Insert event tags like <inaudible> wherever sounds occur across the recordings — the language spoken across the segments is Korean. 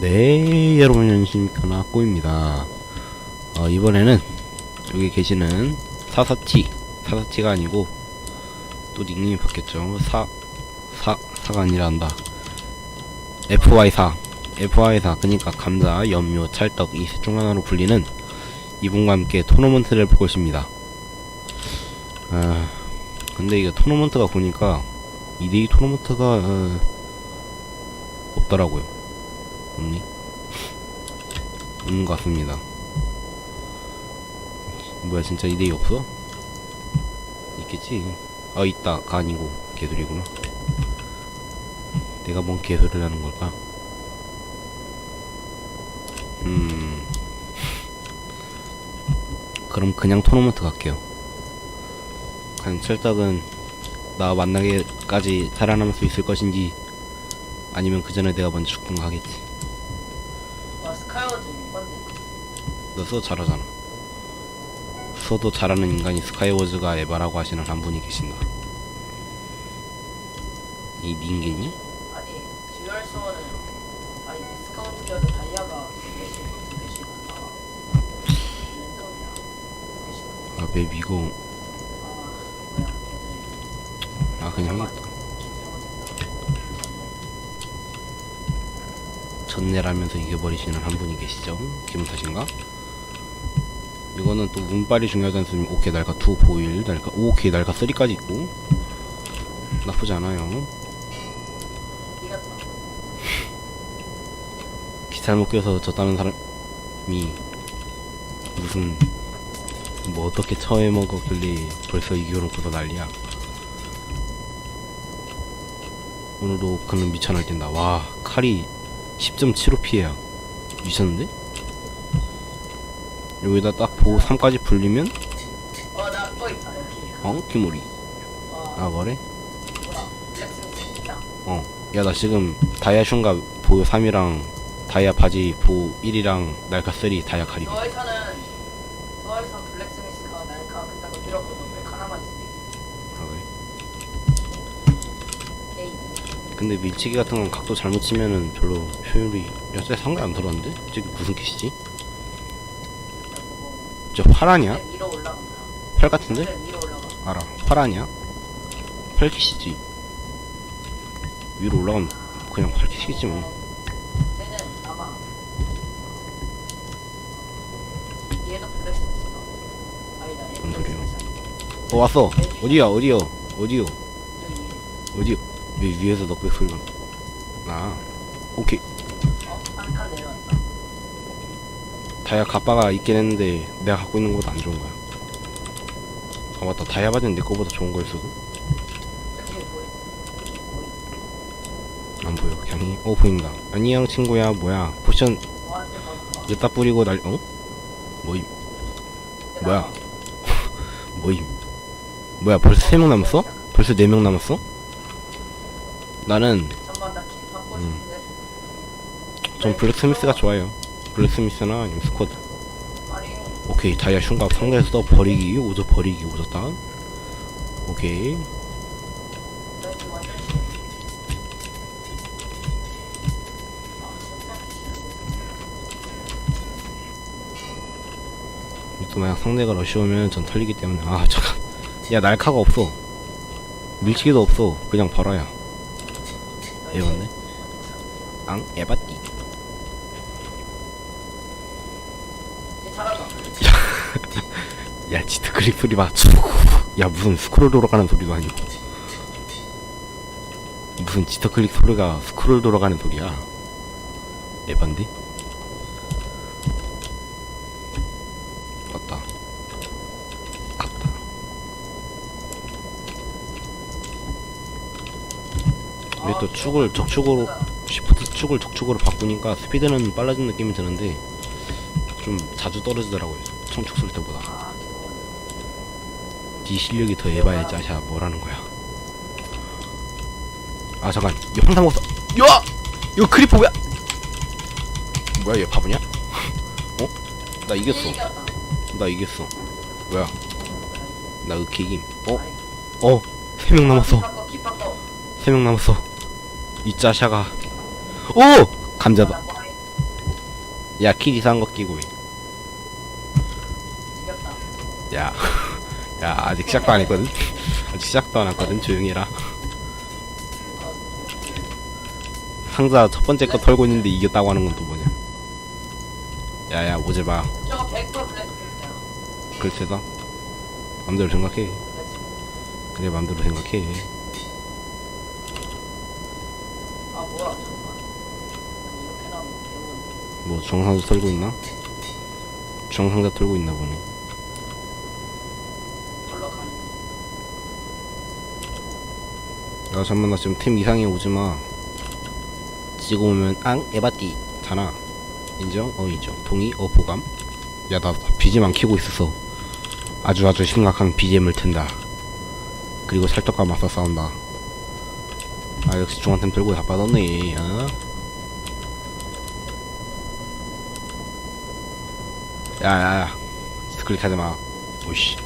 네, 여러분 안녕하십니까 나꼬입니다. 어, 이번에는 여기 계시는 사사티, 사사티가 아니고 또 닉네임이 바뀌었죠. 사, 사, 사가 아니라 한다. FY4, FY4, 그니까 감자, 염료, 찰떡 이셋중 하나로 불리는 이분과 함께 토너먼트를 볼 것입니다. 아, 근데 이게 토너먼트가 보니까 2대2 토너먼트가 어, 없더라고요. 없니? 없는 것 같습니다. 뭐야 진짜 2대2 없어? 있겠지. 아 있다. 가 아니고 개소리구나. 내가 뭔 개소리를 하는 걸까? 음. 그럼 그냥 토너먼트 갈게요. 과연 찰떡은 나 만나기까지 살아남을 수 있을 것인지 아니면 그 전에 내가 먼저 죽든가 하겠지. 와 스카이워즈 이건데 너 수도 잘하잖아. 수도 잘하는 인간이 스카이워즈가 에바라고 하시는 한 분이 계신다. 이 닌겐이? 아니 듀얼 소어는 아니 스카우트여도 다이아가 나와 랜덤이야 몇시 아, 맵 이거 아 뭐야 걔들 아 그냥 하겠다. 전내라면서 이겨버리시는 한 분이 계시죠? 기분 탓인가? 이거는 또 운빨이 중요하지 않습니까? 오케이 날카 2 보일 날카 오케이 날카 3까지 있고 나쁘지 않아요. 이겼다 <laughs> 기 잘못 껴서 졌다는 사람이 무슨 뭐 어떻게 처해 먹었길래 벌써 이겨놓고서 난리야 오늘도 그는 미쳐 날뛴다 와 칼이 10.75 피해야. 미쳤는데? 여기다 딱 보고 3까지 불리면? 어? 기모리. 와아 있다 어. 야 나 지금 다이아 슌가 보여 3이랑 다이아 바지 보 1이랑 날카 3 다이아 칼이고 근데 밀치기 같은 건 각도 잘못 치면은 별로 효율이 야, 쟤 상관 안 들었는데? 저게 무슨 킷이지? 저 올라간다 팔 같은데? 알아. 파라냐? 팔 킷이지. 위로 올라가면 그냥 팔 킷이겠지 뭐. 뭔 소리야? 어 왔어. 어디야? 어디요? 어디요? 어디요? 여기 위에서 넉백 소리가. 아, 오케이. 다이아 가빠가 있긴 했는데 내가 갖고 있는 것보다 안 좋은 거야. 아 맞다. 다이아 바지는 내 거보다 좋은 거일 수도. 보이 안 보여. 그냥 어 보인다. 안녕 친구야. 뭐야? 포션 여기다 뿌리고 날 어? 뭐임? 뭐야? <laughs> 뭐임? 뭐야? 벌써 세 명 남았어? 벌써 네 명 남았어? 나는 음. 전 블랙스미스가 좋아요. 블랙스미스나 아니면 스쿼드. 오케이 다이아 상대에서 또 버리기 오저 버리기. 오케이 싫어 아 진짜 또 만약 상대가 러시 오면 전 털리기 때문에 아 잠깐 야 날카가 없어 밀치기도 없어 그냥 벌어야 에반데 앙 에바띠 야 지트 소리 봐. 야 무슨 스크롤 돌아가는 소리도 아니고. 무슨 지트 클릭 소리가 스크롤 돌아가는 소리야. 에반데? 또 축을 적축으로 시프트 축을 적축으로 바꾸니까 스피드는 빨라진 느낌이 드는데 좀 자주 떨어지더라고요. 청축 쓸 때보다. 아네 실력이 더 해봐야 짜샤 뭐라는 거야 아 잠깐 이거 황상 먹었어 야! 이거 크리퍼 뭐야 뭐야 얘 바보냐? <laughs> 어? 나 이겼어 나 이겼어 뭐야 나 으키김 어? 어? 세 명 남았어 세 명 남았어 이 짜샤가 오! 감자다 야, 키 이상한 거 끼고. 이겼다. 야, <laughs> 야, 아직 시작도 안 했거든? <laughs> 아직 시작도 안 했거든? 조용히 해라. 상자 첫 번째 거 털고 있는데 이겼다고 하는 건 또 뭐냐? 야, 야, 오지 마. 저거 100% 블랙스미스야. 글쎄다. 맘대로 생각해. 그래, 맘대로 생각해. 아 뭐, 중상자 털고 있나? 중상자 털고 있나 보네. 야, 잠만, 나 지금 템 이상해 오지 마. 지금 오면, 앙, 에바띠. 자나. 인정? 어, 인정. 동의? 어, 보감? 야, 나 BGM 안 키고 있었어. 아주 아주 심각한 BGM을 튼다. 그리고 찰떡과 맞서 싸운다. 아, 역시 중앙템 들고 다 빠졌네, 어? 야, 야, 야. 스클릭 하지 마. 오이씨.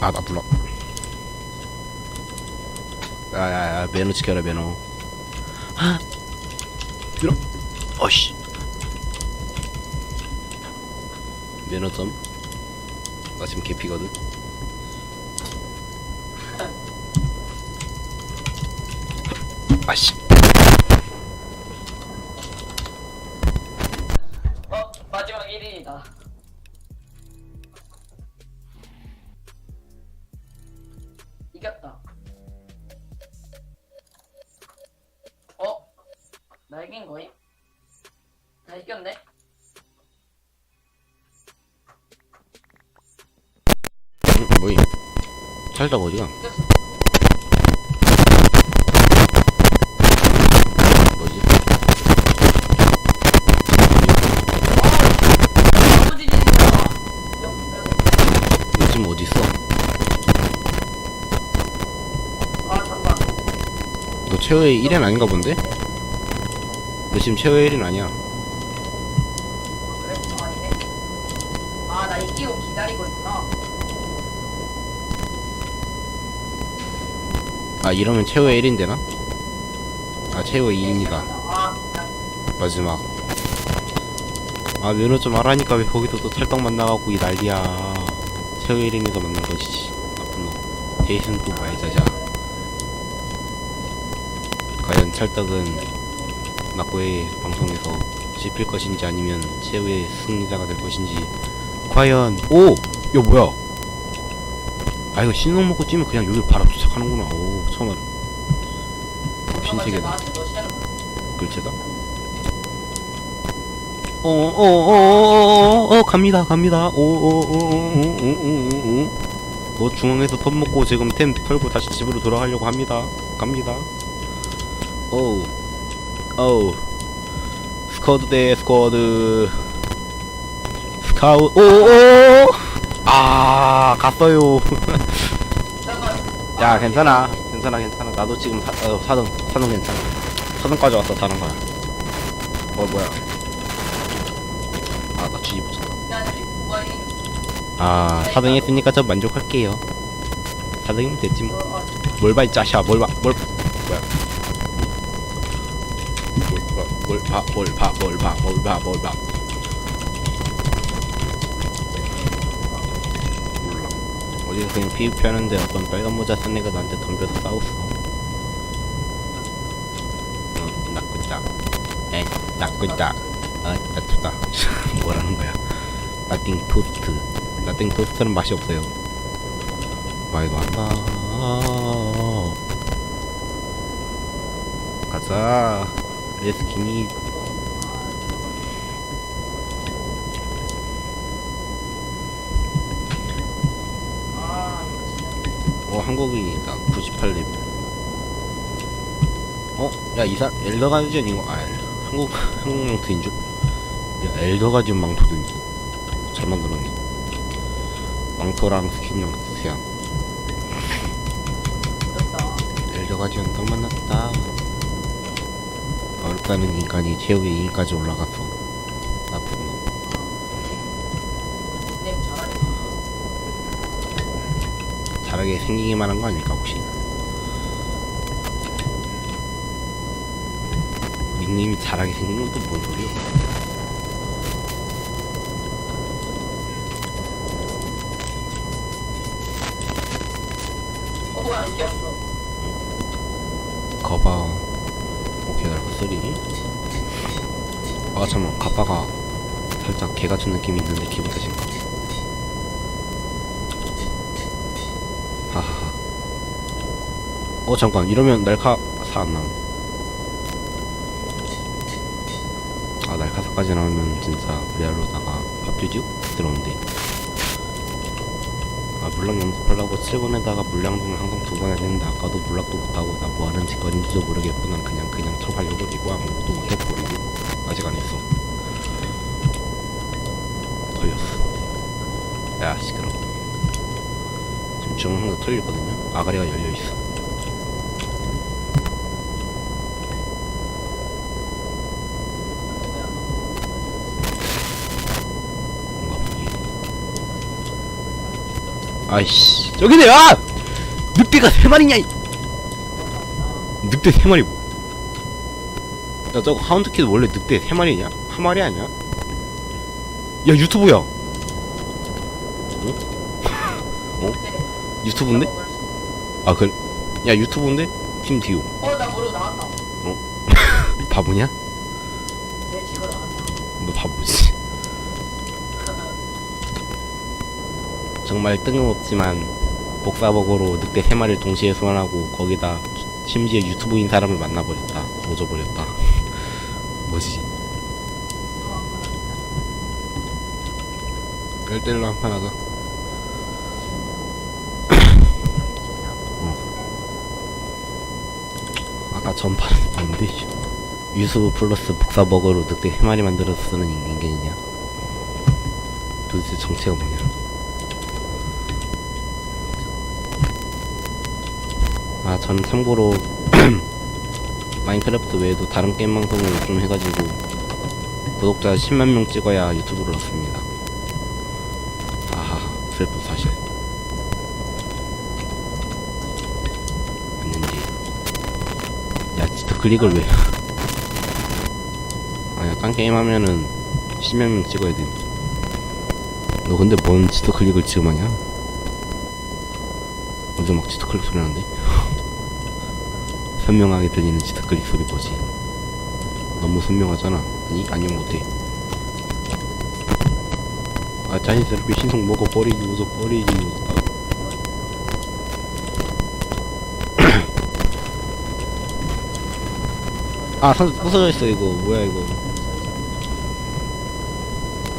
아, 나 불러. 야야야 매너 지켜라 매너 아 들어 어씨 매너 점나 지금 개피거든 아씨 어 마지막 1인이다. 이겼다. 어? 나 이긴 거임? 나 이겼네? 응, 뭐임 살짝 어디가 이겼어. 너 지금 어디 있어 아 잠깐. 너 최후의 1인 아닌가 본데 너 지금 최후의 1인 아니야 아, 그래? 아, 아니네. 아, 나 이기고 기다리고 있구나. 아 이러면 최후의 1인 되나 아 최후의 2입니다 아. 마지막 아 면허 좀 알아니까 왜 거기서 또 찰떡 만나갖고 이 난리야 1인에서 만난 것이지. 나쁜 놈 대신 뽑아야 자 자 과연 찰떡은 낙고의 방송에서 씹힐 것인지 아니면 최후의 승리자가 될 것인지. 과연 오! 야 뭐야? 아 이거 신호 먹고 뛰면 그냥 여기 바로 도착하는구나. 오 처음 알아. 신세계다. 글쎄다. 어어어어어어 갑니다 갑니다 오오오오오오오오 어 중앙에서 턴 먹고 지금 템 털고 다시 집으로 돌아가려고 합니다 갑니다 오우 오우 스쿼드 대 스쿼드 스카우 오오 아 갔어요. 야 괜찮아 괜찮아 괜찮아 나도 지금 사, 어, 사등 사등 괜찮아 사등까지 왔어 다른 거야 어 뭐야 아나 야, 저기 뭐야, 이. 아 사등 했으니까 저 만족할게요. 사등이면 됐지 어, 어, 뭐뭘봐 이 짜샤 뭘봐뭘 뭐야? 뭘봐뭘봐뭘봐뭘봐뭘봐 몰라 어디서 그냥 PVP 하는데 어떤 빨간 모자 쓴 애가 나한테 덤벼서 싸웠어. 응 나쁘다 에이 나쁘다 아 나쁘다. 뭐라는 거야? 나띵 토스트. 나띵 토스트는 맛이 없어요. 말도 안다 가자. 레스키니. 아. 어 한국인이다. 98레벨. 어? 야 이사 엘더 가디언 이거 아 한국 한국 망토인 줄? 야 엘더가디언 망토든 잘 만들었네. 망토랑 스킨이랑 세안. 이겼다. 엘더가디언 또 만났다. 어렵다는 인간이 최후의 2인까지 올라갔어 나쁜 놈. 잘하네. 잘하게 생기기만 한 거 아닐까 혹시? 닉네임이 잘하게 생긴 건또뭔 소리야 뭐야 이겼어. 거봐 오케이 날거 쓰리. 아 잠깐만. 가빠가 살짝 개 같은 느낌이 있는데 기분 탓인가 하하하. 어 잠깐. 이러면 날카 사안 나옴. 아 날카사까지 나오면 진짜 레알로다가 밥주지옥 들어온대 아 물량 연습하려고 7번에다가 물량동을 항상 두번 되는데 아까도 물락도 못하고 나 뭐하는 짓거리인지도 모르겠고 난 그냥 그냥 쳐발려버리고 아무것도 못해버리고 아직 안 했어. 털렸어. 야 시끄러 지금 주문 하나 털렸거든요? 아가리가 열려있어 아이씨 저기네 아! 늑대가 세 마리냐 이 늑대 세 마리 뭐. 야 저거 하운드키드 원래 늑대 세 마리냐? 한 마리 아니야? 야 유튜브야 이제 <laughs> 유튜브인데? 먹을 수 있어. 아 그.. 야 유튜브인데? 팀 디오 어, 나 모르고 나왔다. <laughs> 바보냐? 내 집으로 나왔다. 너 바보지 정말 뜬금없지만 복사복으로 늑대 세 마리를 동시에 소환하고 거기다 심지어 유튜브인 사람을 만나버렸다. 오져버렸다. <laughs> 뭐지? 열대로 한 판 하자. 아까 전판은 뭔데 유수 플러스 복사버거로 늑대 세 마리 만들어서 쓰는 인간이냐? 도대체 정체가 뭐냐 아 저는 참고로 <clears throat> 마인크래프트 외에도 다른 게임 방송을 좀 해가지고 구독자 10만 명 찍어야 유튜브를 넣습니다. 아하 슬픈 사실. 맞는지. 야 진짜 클릭을 왜? 아니야 딴 게임 하면은 10몇 명 찍어야 돼 너 근데 뭔 지터 클릭을 지금 하냐? 어제 막 지터 클릭 소리 나는데 선명하게 들리는 지터 클릭 소리 뭐지? 너무 선명하잖아. 아니 아니면 못해 아 자연스럽게 신속 먹어 버리기 웃어 버리기 웃었다. <clears throat> 아 선, 부서져 있어 이거. 뭐야 이거.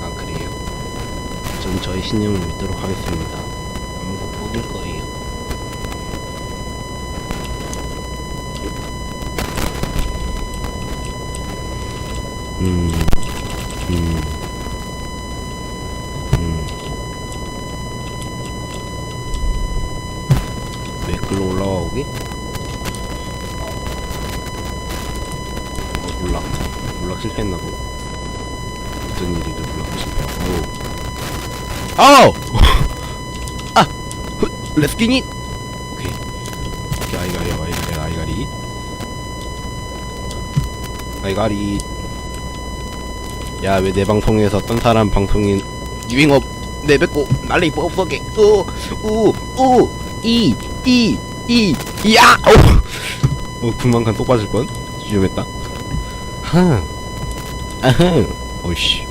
아 그래요? 전 저의 신념을 믿도록 하겠습니다. 아무도 뽑을 거예요 음, 음, 음. 왜 글로 올라와 오기? 어, 몰락. 몰락 실패했나 보. 어떤 일이를 몰락 실패하고. 아우! <laughs> 아! 훗! 렛츠 기니! 오케이. 오케이, 아이가리, 아이가리, 아이가리. 아이가리. 야, 왜 내 방송에서 딴 사람 방송인 유행업 내뱉고 날리 뻑뻑해. 우, 우, 우, 이, 이, 이, 야! 어, 어또 빠질 뻔? 위험했다. 하, 아흥, 어이씨.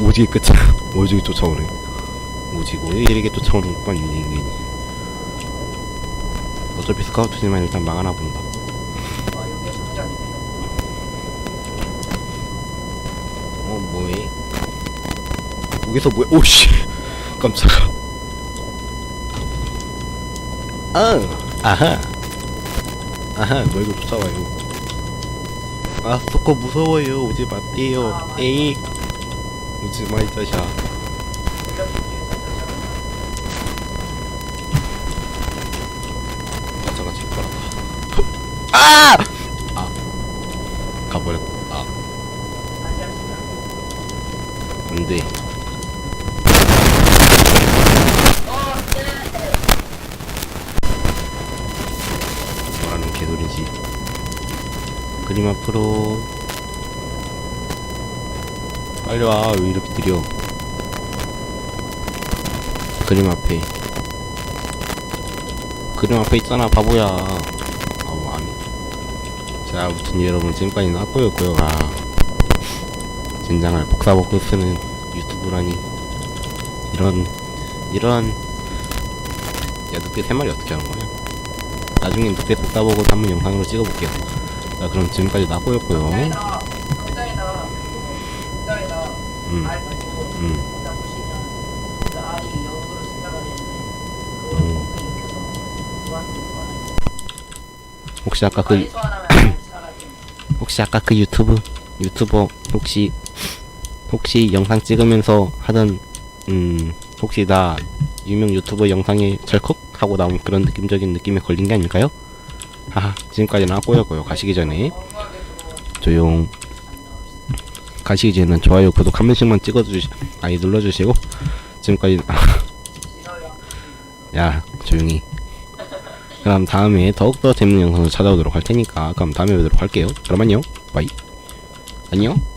오지게 끝, <laughs> 오지게 쫓아오네. 오지고 이렇게 쫓아오는 것만 인간이. 어차피 스카우트지만 일단 망하나 본다. 여기서 뭐해? 오씨. 깜짝아. 아 아하. 아하 뭐 이거 쫓아와요. 아 스토커 무서워요. 오지 마세요. 에이. 오지 마 이 자샤 이렇게 뒤에서 저장을 아 잠깐 질 거라다. 아! 아. 가버렸다 아. 합시다. 안돼 개소리지. 그림 앞으로. 빨리 와. 왜 이렇게 느려? 그림 앞에. 그림 앞에 있잖아 바보야. 아우 아니. 자 아무튼 여러분 지금까지 나꼬였고요. 아. 젠장을 복사복구 쓰는 유튜브라니. 이런 이런. 야 늑대 세 마리 어떻게 하는 거냐 나중에 늑대 복사 보고 한번 영상으로 찍어볼게요. 자 그럼 지금까지 극장에다 음, 알 보고 음. 혹시 아까 그 <clears throat> 혹시 아까 그 유튜브 유튜버 혹시 혹시 영상 찍으면서 하던 음 혹시 나 유명 유튜버 영상에 절컥 하고 나온 그런 느낌적인 느낌에 걸린 게 아닐까요? 하하 지금까지는 하고였고요. 가시기 전에. 조용. 가시기 전에는 좋아요 구독 한 번씩만 찍어주시 아니 눌러주시고. 지금까지 <laughs> 야 조용히. 그럼 다음에 더욱더 재밌는 영상을 찾아오도록 할 테니까 그럼 다음에 뵙도록 할게요. 그럼 안녕. 바이. 안녕